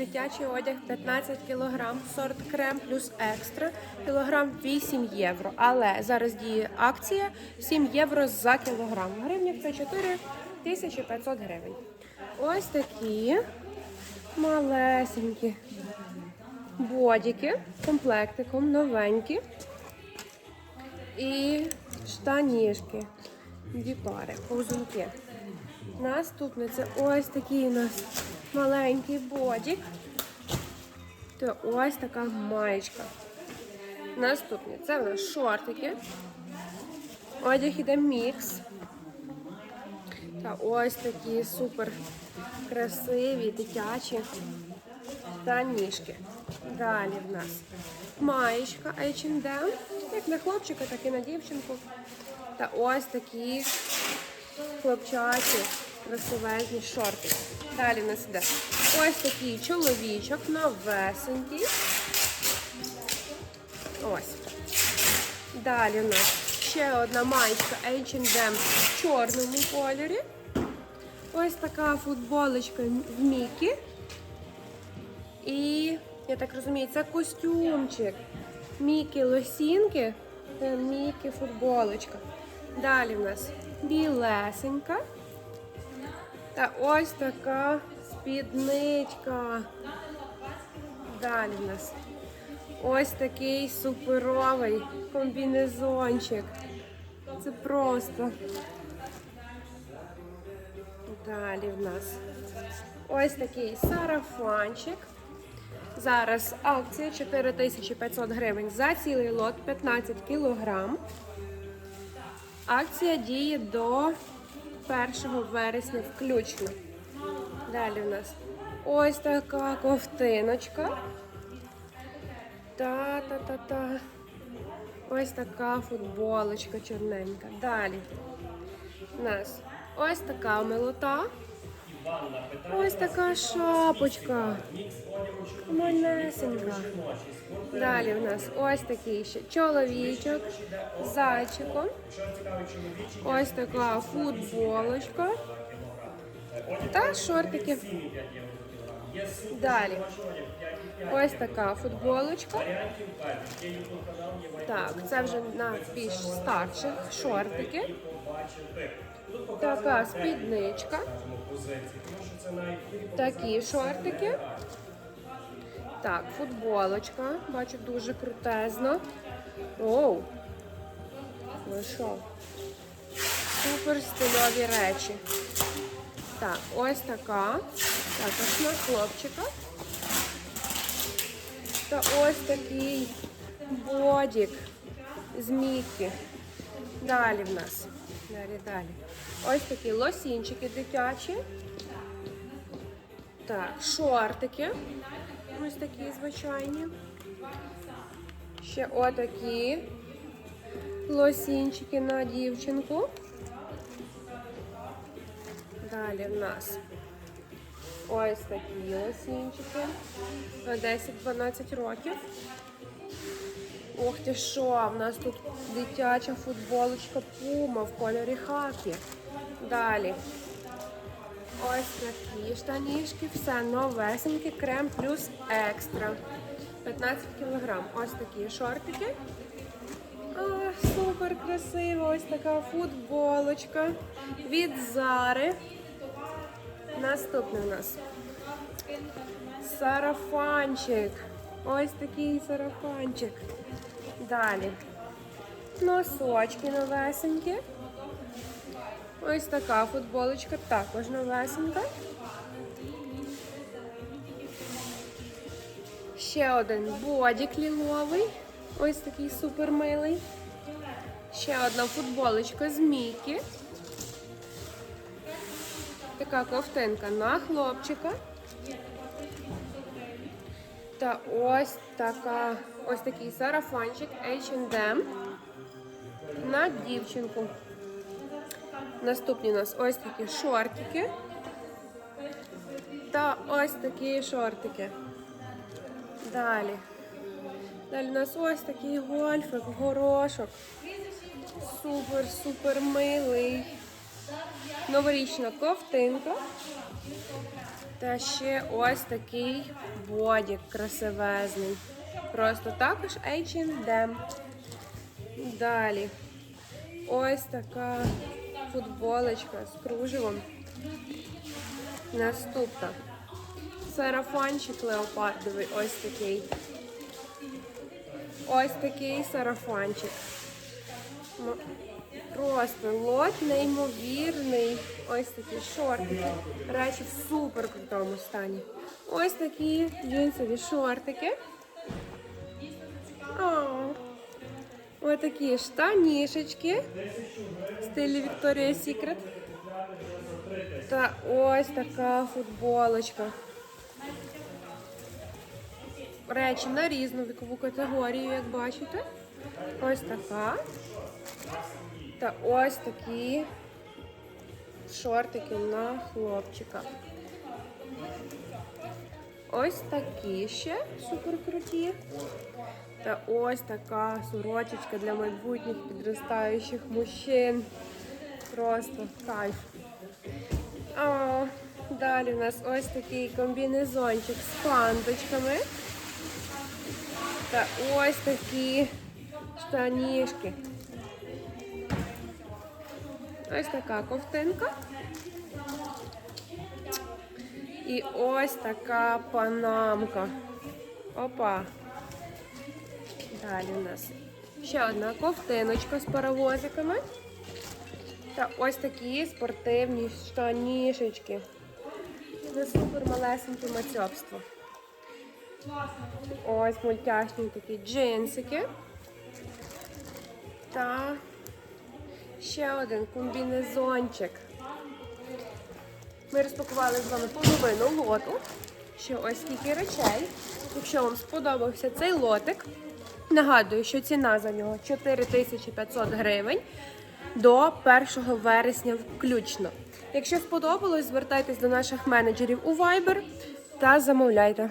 Дитячий одяг 15 кг, сорт крем плюс екстра, кілограм 8 євро. Але зараз діє акція 7 євро за кілограм. В гривнях це 4500 гривень. Ось такі малесенькі бодіки, комплектиком, новенькі. І штанішки, дві пари, повзунки. Наступне це ось такий у нас маленький бодік. Та ось така маєчка. Наступне це у нас шортики. Одяг іде мікс. Та ось такі супер красиві, дитячі та ніжки. Далі в нас маєчка H&M, як на хлопчика, так і на дівчинку. Та ось такі хлопчачі красивезні шорти. Далі в нас іде ось такий чоловічок новесенький. Ось. Далі у нас ще одна маєчка H&M в чорному кольорі. Ось така футболочка в Мікі. І, я так розумію, це костюмчик. Мікі лосінки та Мікі футболочка. Далі в нас білесенька. Та ось така спідничка. Далі в нас ось такий суперовий комбінезончик. Це просто. Далі в нас ось такий сарафанчик. Зараз акція 4500 гривень за цілий лот 15 кілограм. Акція діє до 1 вересня включно. Далі у нас ось така ковтиночка. Та-та-та-та. Ось така футболочка чорненька. Далі у нас ось така милота. Ось така шапочка. Малесенька. Далі у нас ось такий ще чоловічок з зайчиком. Ось така футболочка. Та шортики. Далі. Ось така футболочка. Так, це вже на більш старших шортики. Така спідничка. Такі шортики. Так, футболочка. Бачу, дуже крутезно. Оу. Ну що? Супер стильові речі. Так, ось така. Також на хлопчика. Та ось такий бодік з Мікі. Далі в нас. Далі, далі. Ось такі лосінчики дитячі. Так, шортики. Ось такі звичайні. Ще отакі лосінчики на дівчинку. Далі в нас ось такі лосінчики. 10-12 років. Ох ти що, в нас тут дитяча футболочка Puma в кольорі хакі. Далі. Ось такі штанішки, все новесеньке, крем плюс екстра. 15 кг. Ось такі шортики. А, супер красиво. Ось така футболочка від Зари. Наступний у нас сарафанчик. Ось такий сарафанчик. Далі. Носочки новесенькі. Ось така футболочка також новесенька. Ще один бодік ліловий. Ось такий супер милий. Ще одна футболочка з Мікі. Така ковтинка на хлопчика. Та ось така, ось такий сарафанчик H&M на дівчинку. Наступні у нас ось такі шортики. Та ось такі шортики. Далі. Далі у нас ось такий гольфик, горошок. Супер, супер милий. Новорічна ковтинка. Та ще ось такий бодік красивезний. Просто також H&M. Далі. Ось така футболочка з кружевом. Наступна. Сарафанчик леопардовий, ось такий. Ось такий сарафанчик. Просто лот неймовірний. Ось такі шортики. Речі в супер крутому стані. Ось такі джинсові шортики. О, ось такі штанішечки. В стилі Victoria's Secret. Та ось така футболочка. Речі на різну вікову категорію, як бачите. Ось така. Та ось такі шортики на хлопчика. Ось такі ще супер круті. Та ось така сорочечка для майбутніх підростаючих мужчин. Просто кайф. О, далі у нас ось такий комбінезончик з пандочками. Та ось такі штанішки. Ось така ковтинка. І ось така панамка. Опа. Далі у нас ще одна ковтиночка з паровозиками. Та ось такі спортивні штанішечки. Це супер малесеньке мацьобство. Ось мультяшні такі джинсики. Та ще один комбінезончик. Ми розпакували з вами половину лоту. Ще ось скільки речей. Якщо вам сподобався цей лотик, нагадую, що ціна за нього 4500 гривень до 1 вересня включно. Якщо сподобалось, звертайтесь до наших менеджерів у Viber та замовляйте.